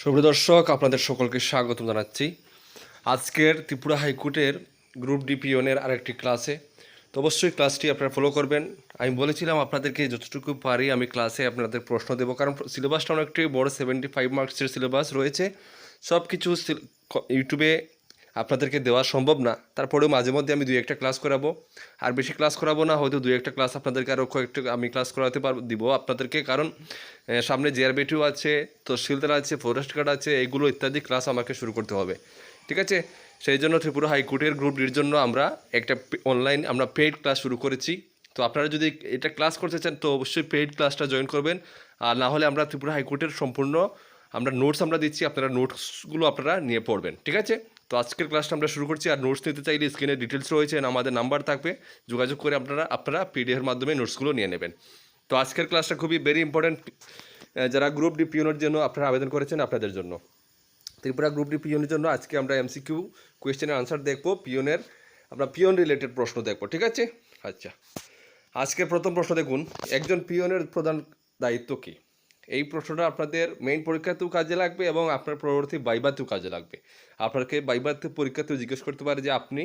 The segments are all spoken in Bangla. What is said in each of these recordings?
সুপ্রদর্শক আপনাদের সকলকে স্বাগত জানাচ্ছি। আজকের ত্রিপুরা হাইকোর্টের গ্রুপ ডি পিওনের আরেকটি ক্লাসে। তো অবশ্যই ক্লাসটি আপনারা ফলো করবেন। আমি বলেছিলাম আপনাদেরকে যতটুকু পারি আমি ক্লাসে আপনাদের প্রশ্ন দেবো, কারণ সিলেবাসটা অনেকটি বড় সেভেন্টি ফাইভ মার্কসের সিলেবাস রয়েছে। সব কিছু ইউটিউবে আপনাদেরকে দেওয়া সম্ভব না। তারপরেও মাঝে মধ্যে আমি দুই একটা ক্লাস করাবো। আর বেশি ক্লাস করাবো না, হয়তো দুই একটা ক্লাস আপনাদেরকে আরও কয়েকটা আমি ক্লাস করাতে পারব দিব আপনাদেরকে। কারণ সামনে জেআরবিটিও আছে তো শিলদার আছে ফরেস্ট গার্ড আছে এগুলো ইত্যাদি ক্লাস আমাকে শুরু করতে হবে। ঠিক আছে? সেই জন্য ত্রিপুরা হাইকোর্টের গ্রুপ ডির জন্য আমরা একটা অনলাইন আমরা পেইড ক্লাস শুরু করেছি। তো আপনারা যদি এটা ক্লাস করতে চান, তো অবশ্যই পেইড ক্লাসটা জয়েন করবেন। আর না হলে আমরা ত্রিপুরা হাইকোর্টের সম্পূর্ণ আমরা নোটস আমরা দিচ্ছি, আপনারা নোটসগুলো আপনারা নিয়ে পড়বেন। ঠিক আছে? তো আজকের ক্লাসটা আমরা শুরু করছি। আর নোটস নিতে চাইলে স্ক্রিনে ডিটেলস রয়েছে আমাদের নাম্বার থাকবে। যোগাযোগ করে আপনারা আপনারা পিডিএফের মাধ্যমে নোটসগুলো নিয়ে নেবেন। তো আজকের ক্লাসটা খুবই ভেরি ইম্পর্ট্যান্ট যারা গ্রুপ ডি পিওনের জন্য আপনারা আবেদন করেছেন আপনাদের জন্য। ত্রিপুরা গ্রুপ ডি পিওনের জন্য আজকে আমরা এমসিকিউ কোয়েশ্চেনের আনসার দেখব পিওনের আমরা পিওন রিলেটেড প্রশ্ন দেখব, ঠিক আছে? আচ্ছা। আজকের প্রথম প্রশ্ন দেখুন, একজন পিওনের প্রধান দায়িত্ব কী? এই প্রশ্নটা আপনাদের মেইন পরীক্ষাতেও কাজে লাগবে এবং আপনার পরবর্তী বাইবাতেও কাজে লাগবে। আপনাকে বাইবাতে পরীক্ষাতেও জিজ্ঞেস করতে পারে যে আপনি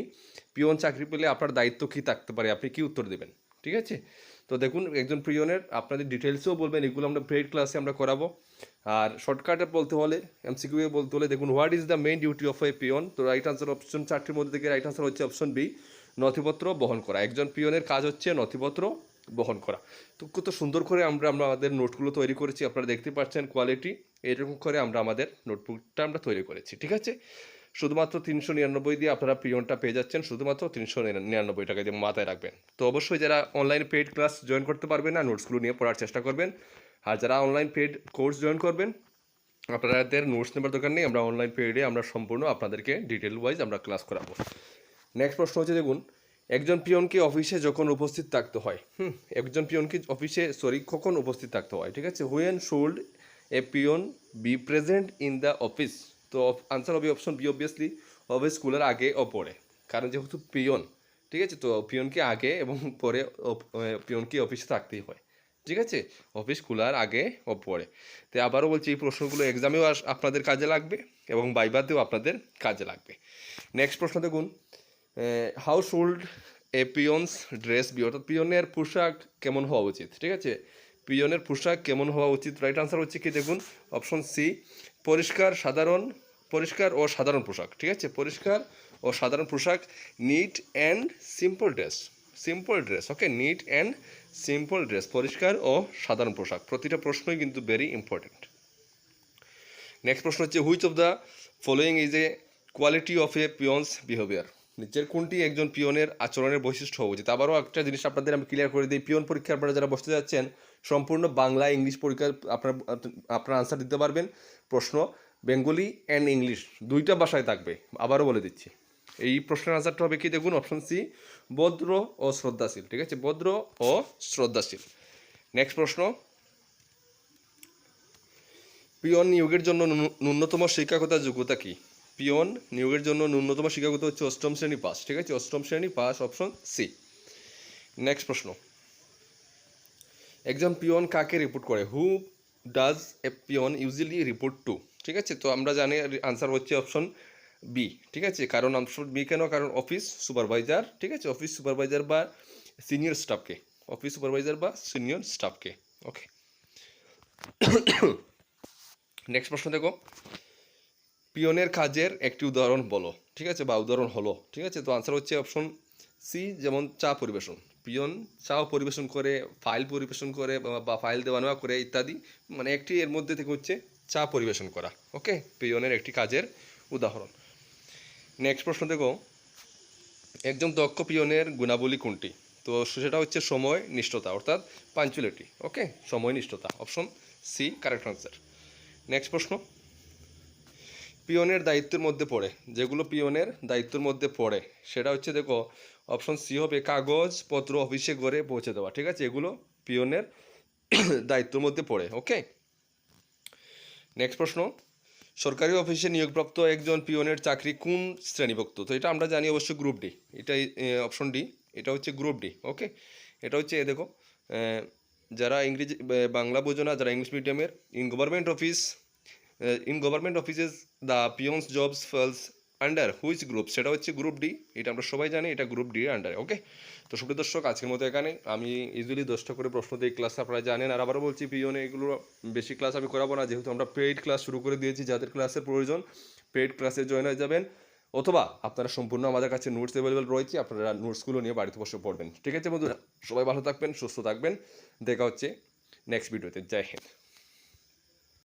পিওন চাকরি পেলে আপনার দায়িত্ব কী থাকতে পারে, আপনি কি উত্তর দেবেন, ঠিক আছে? তো দেখুন, একজন পিওনের আপনাদের ডিটেলসও বলবেন, এগুলো আমরা পেইড ক্লাসে আমরা করাবো। আর শর্টকাটে বলতে হলে এমসিকিউ বলতে হলে, দেখুন what is the main duty of a peon তো রাইট আনসার অপশন চারটির মধ্যে থেকে রাইট আনসার হচ্ছে অপশন বি নথিপত্র বহন করা। একজন পিওনের কাজ হচ্ছে নথিপত্র বহন করা। তো কত সুন্দর করে আমরা আমরা আমাদের নোটগুলো তৈরি করেছি, আপনারা দেখতে পাচ্ছেন কোয়ালিটি এরকম করে আমরা আমাদের নোটবুকটা আমরা তৈরি করেছি, ঠিক আছে? শুধুমাত্র তিনশো নিরানব্বই দিয়ে আপনারা পিওনটা পেয়ে যাচ্ছেন, শুধুমাত্র তিনশো নিরানব্বই টাকা দিয়ে মাথায় রাখবেন। তো অবশ্যই যারা অনলাইন পেইড ক্লাস জয়েন করতে পারবেন না, নোটসগুলো নিয়ে পড়ার চেষ্টা করবেন। আর যারা অনলাইন পেইড কোর্স জয়েন করবেন, আপনাদের নোটস নেবার দরকার নেই, আমরা অনলাইন পেইডে আমরা সম্পূর্ণ আপনাদেরকে ডিটেল ওয়াইজ আমরা ক্লাস করাবো। নেক্সট প্রশ্ন হচ্ছে, দেখুন একজন পিয়নকে অফিসে যখন উপস্থিত থাকতে হয়, হুম, একজন পিয়নকে অফিসে সরি কখন উপস্থিত থাকতে হয়, ঠিক আছে? When should a peon be present in the office তো আনসার হবে অপশন বি অবভিয়াসলি হবে স্কুলের আগে ও পরে। কারণ যেহেতু পিয়ন, ঠিক আছে? তো পিয়নকে আগে এবং পরে পিয়নকে অফিসে থাকতেই হয়, ঠিক আছে? অফিস খোলার আগে ও পরে। তো আবারও বলছি, এই প্রশ্নগুলো এক্সামেও আপনাদের কাজে লাগবে এবং বাইবাতেও আপনাদের কাজে লাগবে। নেক্সট প্রশ্ন দেখুন how should a peon's dress be অর্থাৎ পিয়নের পোশাক কেমন হওয়া উচিত, ঠিক আছে? পিয়নের পোশাক কেমন হওয়া উচিত? রাইট আনসার হচ্ছে কি দেখুন অপশন সি পরিষ্কার, সাধারণ, পরিষ্কার ও সাধারণ পোশাক, ঠিক আছে? পরিষ্কার ও সাধারণ পোশাক neat and simple dress simple dress okay neat and simple dress পরিষ্কার ও সাধারণ পোশাক, প্রতিটা প্রশ্নই কিন্তু ভেরি ইম্পর্ট্যান্ট নেক্সট প্রশ্ন হচ্ছে which of the following is a quality of a peon's behaviour নিচের কোনটি একজন পিয়নের আচরণের বৈশিষ্ট্য হওয়া উচিত আবারও একটা জিনিস আপনাদের আমি ক্লিয়ার করে দিই। পিয়ন পরীক্ষা আপনারা যারা বসতে যাচ্ছেন, সম্পূর্ণ বাংলা, ইংলিশ পরীক্ষা আপনার আপনার আনসার দিতে পারবেন। প্রশ্ন, বেঙ্গলি অ্যান্ড ইংলিশ, দুইটা ভাষায় থাকবে। আবারও বলে দিচ্ছি। এই প্রশ্নের আনসারটা হবে কি? দেখুন অপশন সি ভদ্র ও শ্রদ্ধাশীল, ঠিক আছে? ভদ্র ও শ্রদ্ধাশীল। নেক্সট প্রশ্ন, পিয়ন নিয়োগের জন্য ন্যূন- ন্যূনতম শিক্ষাগত যোগ্যতা কি? পিয়ন নিয়োগের জন্য ন্যূনতম শিক্ষাগত হচ্ছে অষ্টম শ্রেণি পাস, ঠিক আছে? অষ্টম শ্রেণি পাস অপশন সি নেক্সট প্রশ্ন। একজন পিয়ন কাকে রিপোর্ট করে? Who does a peon usually report to ঠিক আছে? তো আমরা জানি আনসার হচ্ছে অপশন বি ঠিক আছে? কারণ অপশন বি কেন? কারণ অফিস সুপারভাইজার ঠিক আছে? অফিস সুপারভাইজার বা সিনিয়র স্টাফকে অফিস সুপারভাইজার বা সিনিয়র স্টাফকে ওকে নেক্সট প্রশ্ন দেখো। পিয়নের কাজের একটি উদাহরণ বলো। ঠিক আছে? বা উদাহরণ হলো। ঠিক আছে? তো আনসার হচ্ছে অপশন সি যেমন চা পরিবেশন। পিয়ন চাও পরিবেশন করে ফাইল পরিবেশন করে, বা- বা ফাইল দেওয়া নেওয়া করে ইত্যাদি। মানে একটি এর মধ্যে থেকে হচ্ছে চা পরিবেশন করা। ওকে পিয়নের একটি কাজের উদাহরণ। নেক্সট প্রশ্ন দেখো। একজন দক্ষ পিয়নের গুণাবলী কোনটি? তো সেটা হচ্ছে সময়, নিষ্ঠতা, অর্থাৎ পাঞ্চুয়ালিটি ওকে সময়, নিষ্ঠতা। Option C correct answer next প্রশ্ন। পিয়নের দায়িত্বের মধ্যে পড়ে, যেগুলো পিয়নের দায়িত্বের মধ্যে পড়ে, সেটা হচ্ছে দেখো অপশন সি হবে কাগজপত্র অফিসে ঘরে পৌঁছে দেওয়া, ঠিক আছে? এগুলো পিয়নের দায়িত্বের মধ্যে পড়ে ওকে নেক্সট প্রশ্ন, সরকারি অফিসে নিয়োগপ্রাপ্ত একজন পিয়নের চাকরি কোন শ্রেণীভুক্ত? তো এটা আমরা জানি অবশ্যই গ্রুপ ডি এটাই অপশন ডি এটা হচ্ছে গ্রুপ ডি ওকে এটা হচ্ছে দেখো যারা ইংরেজি বাংলা বোঝো না, যারা ইংলিশ মিডিয়ামের in government office in government offices the peon's jobs falls under which group সেটা হচ্ছে গ্রুপ ডি এটা আমরা সবাই জানি, এটা গ্রুপ ডি আন্ডারে ওকে তো সুপ্রিয় দর্শক, আজকের মতো এখানে। আমি ইজিলি দশটা করে প্রশ্ন দিই ক্লাস আপনারা জানেন। আর আবারও বলছি পিওনে এগুলো বেশি ক্লাস আমি করাবো না, যেহেতু আমরা পেইড ক্লাস শুরু করে দিয়েছি, যাদের ক্লাসের প্রয়োজন পেইড ক্লাসে জয়েন হয়ে যাবেন। অথবা আপনারা সম্পূর্ণ আমাদের কাছে নোটস অ্যাভেলেবেল রয়েছে, আপনারা নোটসগুলো নিয়ে বাড়িতে বসে পড়বেন। ঠিক আছে বন্ধুরা, সবাই ভালো থাকবেন, সুস্থ থাকবেন। দেখা হচ্ছে নেক্সট ভিডিওতে জয় হিন্দ।